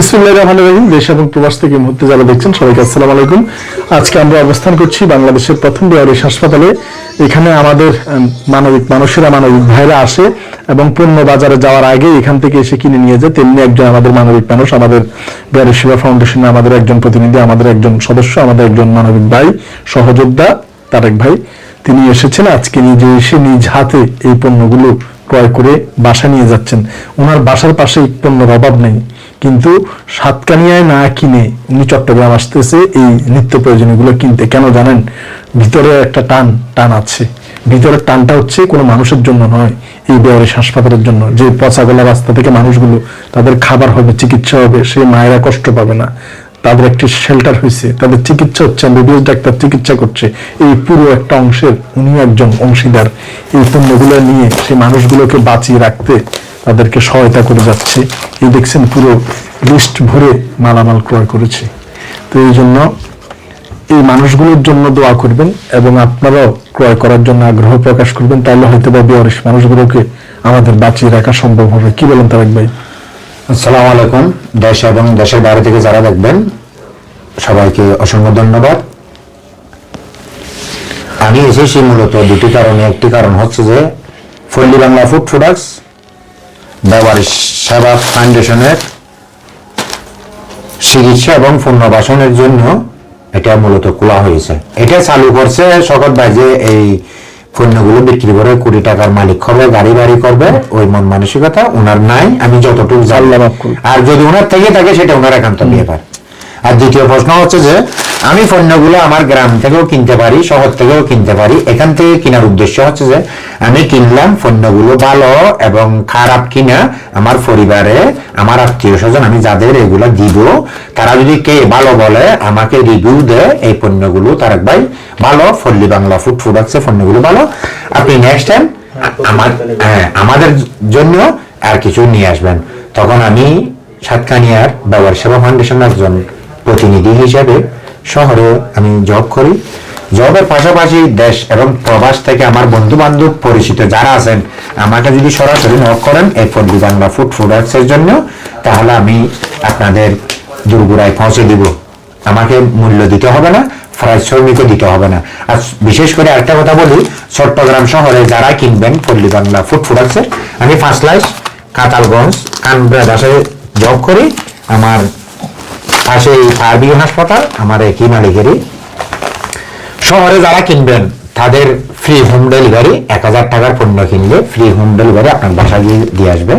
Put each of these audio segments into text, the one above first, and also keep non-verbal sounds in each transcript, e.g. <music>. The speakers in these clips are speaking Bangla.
বিসমুল্লাহ রহমান রহিম, দেশ এবং প্রবাস থেকে মুহূর্তে যারা দেখছেন সবাইকে আসসালামু আলাইকুম। আজকে আমরা অবস্থান করছি বাংলাদেশের প্রথম বিহারিস হাসপাতালে। এখানে আমাদের মানবিক, মানুষেরা, মানবিক ভাইরা আসে এবং পণ্য বাজারে যাওয়ার আগে এখান থেকে এসে কিনে নিয়ে যায়। তেমনি একজন আমাদের মানবিক মানুষ, আমাদের বিহারি সেবা ফাউন্ডেশনে আমাদের একজন প্রতিনিধি, আমাদের একজন সদস্য, আমাদের একজন মানবিক ভাই, সহযোদ্ধা, তারেক ভাই। তিনি এসেছেন আজকে নিজে এসে নিজ হাতে এই পণ্যগুলো ক্রয় করে বাসা নিয়ে যাচ্ছেন। ওনার বাসার পাশে পণ্যের অভাব নেই। কিন্তু সাতকানিয়ায় না কিনে উনি চট্টগ্রাম আসতেছে, এই নিত্য প্রয়োজনীয়গুলো কিনতে। কেন জানেন? ভিতরে একটা টান টান আছে। ভিতরের টানটা হচ্ছে কোনো মানুষের জন্য নয়, এই বেয়ারিশ হাসপাতালের জন্য। যে পচাগোলা রাস্তা থেকে মানুষগুলো তাদের খাবার হবে, চিকিৎসা হবে, সে মায়েরা কষ্ট পাবে না। তাদের একটি শেল্টার হয়েছে। তাদের চিকিৎসা হচ্ছে এমবিবিএস ডাক্তার চিকিৎসা করছে। এই পুরো একটা অংশের উনি একজন অংশীদার। এই পণ্যগুলো নিয়ে সেই মানুষগুলোকে বাঁচিয়ে রাখতে তাদেরকে সহায়তা করে যাচ্ছে। এই দেখছেন পুরো লিস্ট ভরে মালামাল ক্রয় করেছে। তো এই জন্য এই মানুষগুলোর জন্য দোয়া করবেন এবং আপনারাও ক্রয় করার জন্য আগ্রহ প্রকাশ করবেন। তাহলে হয়তো বা বেয়ারিশ মানুষগুলোকে আমাদের বাঁচিয়ে রাখা সম্ভব হবে। কি বলেন তারেক ভাই? আসসালামু আলাইকুম, দেশ এবং দেশের বাইরে থেকে যারা দেখবেন, সবাইকে অসংখ্য ধন্যবাদ। আমি এসেছি মূলত দুটি কারণে। একটি কারণ হচ্ছে যে ফল্লি বাংলা ফুড প্রোডাক্টস ব্যবহারিক সেবা ফাউন্ডেশনের চিকিৎসা এবং পুনর্বাসনের জন্য এটা মূলত খোলা হয়েছে। এটা চালু করছে ভাই যে এই পণ্যগুলো বিক্রি করে কোটি টাকার মালিক হবে গাড়ি বাড়ি করবে ওই মন মানসিকতা ওনার নাই আমি যতটুকু জানলাম আর যদি ওনার থেকে থাকে সেটা ওনার একান্ত ব্যাপার। আর দ্বিতীয় প্রশ্ন হচ্ছে যে, আমি পণ্যগুলো আমার গ্রাম থেকেও কিনতে পারি, শহর থেকেও কিনতে পারি, এখান থেকে কেনার উদ্দেশ্য হচ্ছে যে, আমি কিনলাম পণ্যগুলো ভালো এবং খারাপ কিনা আমার পরিবারে, আমার আত্মীয় স্বজন, আমি যাদের এগুলো দিব, তারা যদি কে ভালো বলে, আমাকে রিভিউ দেয়, এই পণ্যগুলো তার ভাই ভালো, ফল্লি বাংলা ফুড প্রোডাক্টস পণ্যগুলো ভালো। আপনি নেক্সট টাইম আমার হ্যাঁ আমাদের জন্য আর কিছু নিয়ে আসবেন। তখন আমি সাতকানিয়ার ব্যবহার সেবা ফাউন্ডেশনের একজন প্রতিনিধি হিসেবে শহরে আমি জব করি। জবের পাশাপাশি দেশ এবং প্রবাস থেকে আমার বন্ধু বান্ধব পরিচিত যারা আছেন, আমাকে যদি সরাসরি নক করেন এই ফডি বাংলা ফুড প্রোডাক্টস এর জন্য, তাহলে আমি আপনাদের দুর্গুড়ায় পৌঁছে দিব। আমাকে মূল্য দিতে হবে না ফ্রাইজ শ্রমিকও দিতে হবে না। আর বিশেষ করে একটা কথা বলি, চট্টগ্রাম শহরে যারা কিনবেন পল্লী বাংলা ফুড প্রোডাক্টসের আমি ফার্স্ট লাইস কাতালগঞ্জ কানব্রা বাসায় জব করি। আমার পাশে ফায়ার হাসপাতাল আমার একই মালিকেরই শহরে যারা কিনবেন তাদের ফ্রি হোম ডেলিভারি এক হাজার টাকার পণ্য কিনলে ফ্রি হোম ডেলিভারি আপনার বাসায় গিয়ে দিয়ে আসবে।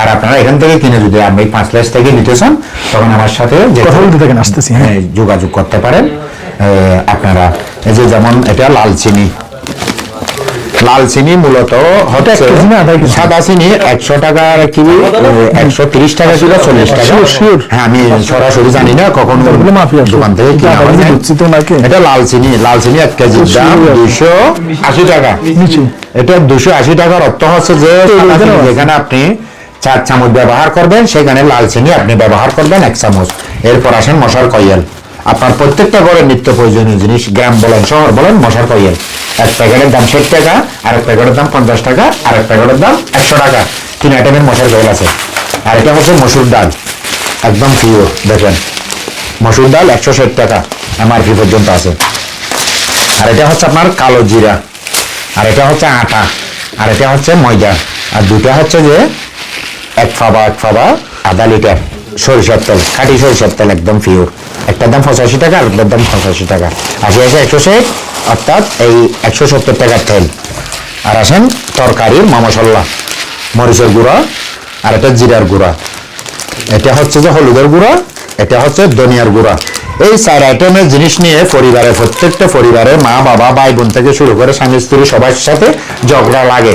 আর আপনারা এখান থেকে কিনে যদি আমি পাঁচ লাখ থেকে নিতে চান তখন আমার সাথে হ্যাঁ। হ্যাঁ, যোগাযোগ করতে পারেন। আপনারা এই যে যেমন এটা লাল চিনি লাল চিনি মূলত হচ্ছে? সাদা চিনি একশো টাকার কিলো একশো তিরিশ টাকা কিলো চল্লিশ টাকা. হ্যাঁ আমি সরাসরি জানি না কখন। দোকান থেকে এটা কিনা লাল চিনি লাল চিনি এক কেজির দাম দুইশো আশি টাকা। এটা দুশো আশি টাকার অর্থ হচ্ছে যে। যেখানে আপনি চার চামচ ব্যবহার করবেন সেখানে লাল চিনি আপনি ব্যবহার করবেন এক চামচ। এরপর আসেন মশার কয়েল আপনার প্রত্যেকটা ঘরের নিত্য প্রয়োজনীয় জিনিস গ্রাম বলেন শহর বলেন মশার কয়েল এক প্যাকেটের দাম ষাট টাকা আর এক প্যাকেটের দাম পঞ্চাশ টাকা আর এক প্যাকেটের দাম একশো টাকা। তিন আইটেমের মশার কয়েল আছে। আর এটা হচ্ছে মসুর ডাল। একদম পিওর দেখেন। মসুর ডাল একশো ষাট টাকা এমআরপি পর্যন্ত আছে। আর এটা হচ্ছে আপনার কালো জিরা। আর এটা হচ্ছে আটা। আর এটা হচ্ছে ময়দা। আর দুটা হচ্ছে যে এক ফাবা এক ফাবা আধা লিটার সরিষার তেল, খাঁটি সরিষার তেল, একদম পিওর একটার দাম পঁচাশি টাকা আর একটার দাম পঁচাশি টাকা। আশি আছে একশো ষাট অর্থাৎ এই একশো সত্তর টাকার তেল। আর আসেন তরকারির মা মশলা মরিচের গুঁড়া আর একটা জিরার গুঁড়া। এটা হচ্ছে যে হলুদের গুঁড়া এটা হচ্ছে ধনিয়ার গুঁড়া। এই চার আইটেমের জিনিস নিয়ে পরিবারের প্রত্যেকটা পরিবারের মা বাবা ভাই বোন থেকে শুরু করে স্বামী স্ত্রী সবার সাথে ঝগড়া লাগে।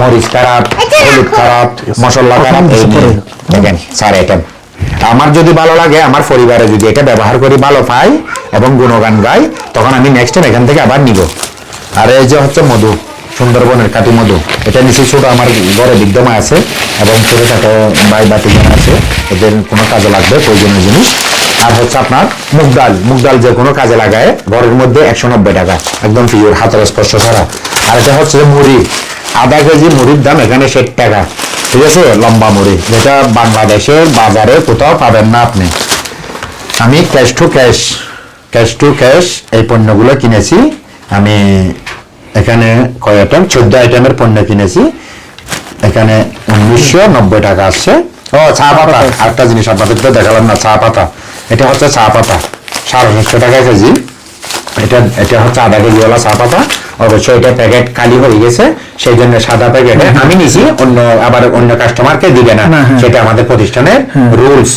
মরিচ খারাপ হলুদ খারাপ মশলা খারাপ এই নিয়ে। দেখেন চার আইটেম। আমার যদি ভালো লাগে, আমার পরিবারে যদি এটা ব্যবহার করি, ভালো পাই এবং গুণগান গাই, তখন আমি নেক্সট টাইম এখান থেকে আবার নিব। আর এই যে হচ্ছে মধু, সুন্দরবনের কাটি মধু, এটা নিচে ছোট আমার ঘরে বিদ্যমান আছে এবং ছোটখাটো বাই যারা আছে, এদের কোনো কাজে লাগবে, প্রয়োজনীয় জিনিস। আর হচ্ছে আপনার মুগ ডাল মুগ ডাল যে কোনো কাজে লাগায়, ঘরের মধ্যে একশো নব্বই টাকা, একদম পিওর হাতের স্পর্শ ছাড়া। আর এটা হচ্ছে মুড়ি, আধা কেজি মুড়ির দাম এখানে ষাট টাকা। ঠিক আছে, লম্বা মুড়ি। যেটা বাংলাদেশের বাজারে কোথাও পাবেন না আপনি। আমি cash to cash cash to cash এই পণ্যগুলো কিনেছি। আমি এখানে কয় আইটেম চোদ্দ আইটেমের পণ্য কিনেছি। এখানে উনিশশো নব্বই টাকা আসছে। ও, চা পাতা। আরেকটা জিনিস আপনাদের তো দেখালাম না, চা পাতা। এটা হচ্ছে চা পাতা। সাড়ে সাতশো টাকা কেজি। এটা এটা হচ্ছে আধা কেজিওয়ালা চা পাতা। অবশ্যই এটা প্যাকেট খালি হয়ে গেছে সেই জন্য সাদা প্যাকেটে আমি নিছি অন্য আবার অন্য কাস্টমারকে দিবে না। হ্যাঁ। সেটা আমাদের প্রতিষ্ঠানের রুলস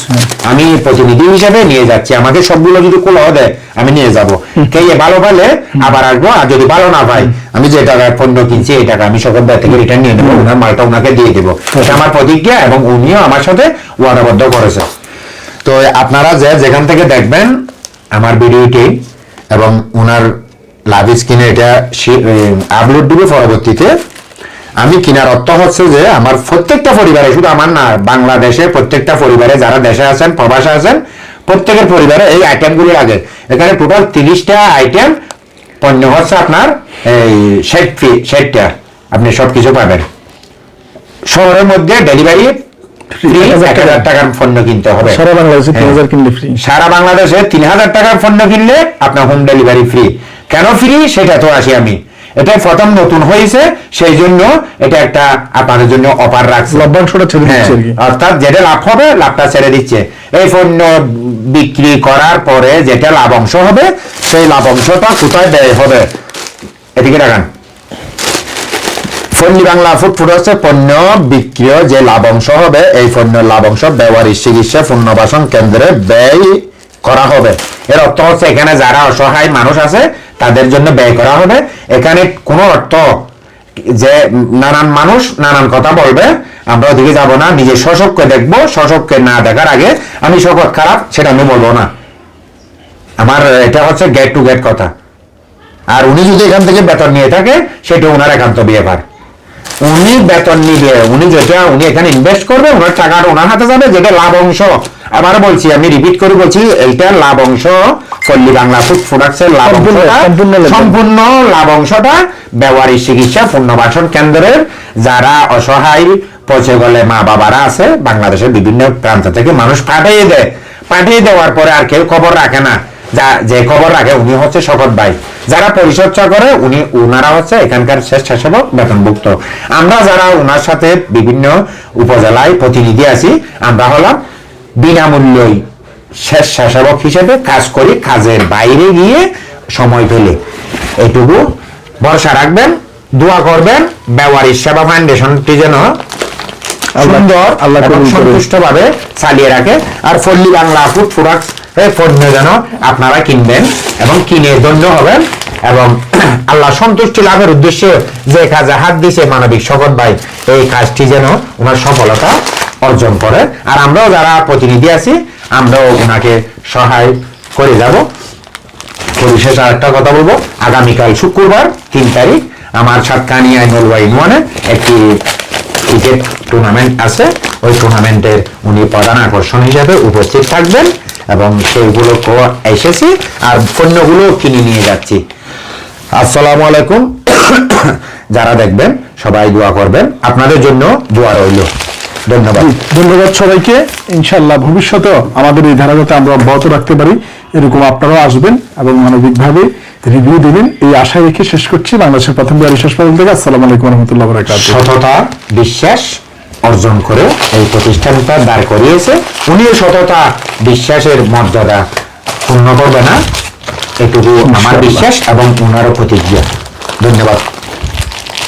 আমি প্রতিনিধি হিসেবে নিয়ে যাচ্ছি আমাকে সবগুলো যদি খোলাও দেয় আমি নিয়ে যাব। কে এ ভালো পালে আবার আসব আর যদি ভালো না পাই আমি যে টাকায় পণ্য কিনছি এই টাকা আমি সকল থেকে রিটার্ন নিয়ে নেব ওনার মালটা ওনাকে দিয়ে দেবো। এটা আমার প্রতিজ্ঞা এবং উনিও আমার সাথে ওয়াদাবদ্ধ করেছে। তো আপনারা যে যেখান থেকে দেখবেন আমার ভিডিওটি এবং ওনার লাভ স্ক্রিনে এটা আপলোড দিবে পরবর্তীতে। আমি কিনার অর্থ হচ্ছে যে আমার প্রত্যেকটা পরিবারে শুধু আমার না বাংলাদেশে প্রত্যেকটা পরিবারে যারা দেশে আছেন প্রবাসে আছেন প্রত্যেকের পরিবারে এই আইটেমগুলি লাগে। এখানে টোটাল তিরিশটা আইটেম পণ্য হচ্ছে আপনার এই ষাট ফি ষাটটা আপনি সব কিছু পাবেন। শহরের মধ্যে ডেলিভারি এক হাজার টাকার পণ্য কিনতে হবে। সারা বাংলাদেশে তিন হ্যাঁ। হাজার কিনলে ফ্রি সারা বাংলাদেশে তিন হাজার টাকার পণ্য কিনলে আপনার হোম ডেলিভারি ফ্রি কেন ফ্রি? সেটা তো আসি আমি। এটা প্রথম নতুন হয়েছে সেই জন্য এটা একটা আপনাদের জন্য অফার রাখছে। লভ্যাংশটা ছেড়ে হ্যাঁ, দিচ্ছে অর্থাৎ যেটা লাভ হবে লাভটা ছেড়ে দিচ্ছে। এই পণ্য বিক্রি করার পরে যেটা লাভ অংশ হবে সেই লাভ অংশটা কোথায় ব্যয় হবে? এদিকে রাখান ফন্ডি বাংলা ফুড ফুড হচ্ছে পণ্য বিক্রিয় যে লাভ অংশ হবে এই পণ্যের লাভ অংশ ব্যবহারিক চিকিৎসা পুনর্বাসন কেন্দ্রে ব্যয় করা হবে। এর অর্থ হচ্ছে এখানে যারা অসহায় মানুষ আছে তাদের জন্য ব্যয় করা হবে। এখানে কোনো অর্থ যে নানান মানুষ নানান কথা বলবে, আমরা ওদিকে যাব না, নিজে শোষককে দেখব শোষককে না দেখার আগে আমি শোষক খারাপ, সেটা আমি বলব না। আমার এটা হচ্ছে গেট টু গেট কথা। আর উনি যদি এখান থেকে বেতন নিয়ে থাকে, সেটা ওনার একান্ত ব্যাপার। উনি বেতন নিবে, উনি যেটা উনি এখানে ইনভেস্ট করবে, ওনার টাকাটা ওনার হাতে যাবে, যেটা লাভ অংশ। আবার বলছি, আমি রিপিট করে বলছি, এইটা লাভ অংশ। পল্লী বাংলা ফুড প্রোডাক্টসের লাভ সম্পূর্ণ- লাভ অংশটা ব্যবহারিক চিকিৎসা পুনর্বাসন কেন্দ্রের যারা অসহায় পচে গলে মা বাবারা আছে বাংলাদেশের বিভিন্ন প্রান্ত থেকে মানুষ পাঠিয়ে দেয়। পাঠিয়ে দেওয়ার পরে আর কেউ খবর রাখে না। যা যে খবর রাখে উনি হচ্ছে শপথ ভাই। যারা পরিচর্যা করে উনি উনারা হচ্ছে এখানকার স্বেচ্ছাসেবক বেতনভুক্ত। আমরা যারা ওনার সাথে বিভিন্ন উপজেলায় প্রতিনিধি আছি আমরা হলাম বিনামূল্যই স্বেচ্ছাসেবক হিসেবে কাজ করি কাজের বাইরে গিয়ে সময় পেলে। এটুকু ভরসা রাখবেন দোয়া করবেন ব্যবহারিক সেবা ফাউন্ডেশনটি যেন সুন্দর আল্লাহ সন্তুষ্টভাবে চালিয়ে রাখে। আর ফল্লি বাংলা ফুড প্রোডাক্টস এই পণ্য যেন আপনারা কিনবেন এবং কিনে ধন্য হবেন এবং <clears throat> আল্লাহ সন্তুষ্টি লাভের উদ্দেশ্যে যে কাজে হাত দিছে মানবিক শপথ ভাই এই কাজটি যেন ওনার সফলতা অর্জন করে। আর আমরাও যারা প্রতিনিধি আছি, আমরাও ওনাকে সহায় করে যাব। পরিশেষ আর একটা কথা বলব। আগামীকাল শুক্রবার, তিন তারিখ, আমার সাতকানিয়া নলবাই নোয়ানে একটি ক্রিকেট টুর্নামেন্ট আছে। ওই টুর্নামেন্টের উনি প্রধান আকর্ষণ হিসেবে উপস্থিত থাকবেন এবং সেইগুলো এসেছি আর পণ্যগুলো কিনে নিয়ে যাচ্ছি। আসসালামু আলাইকুম। <coughs> যারা দেখবেন, সবাই দোয়া করবেন। আপনাদের জন্য দোয়া রইল। ধন্যবাদ। ধন্যবাদ সবাইকে। ইনশাল্লাহ ভবিষ্যতেও আমাদের এই ধারাবাহিকতা আমরা অব্যাহত রাখতে পারি। এরকম আপনারাও আসবেন এবং মানবিকভাবে রিভিউ দিবেন। এই আশা রেখে শেষ করছি। বাংলাদেশের প্রথম বিহারি হাসপাতাল থেকে আসসালামু আলাইকুম রহমতুল্লাহ বরাকাত সততা বিশ্বাস অর্জন করে এই প্রতিষ্ঠানটা দাঁড় করিয়েছে। উনিও সততা বিশ্বাসের মর্যাদা পূর্ণ করবে না। এটুকু আমার বিশ্বাস এবং ওনারও প্রতিজ্ঞা। ধন্যবাদ।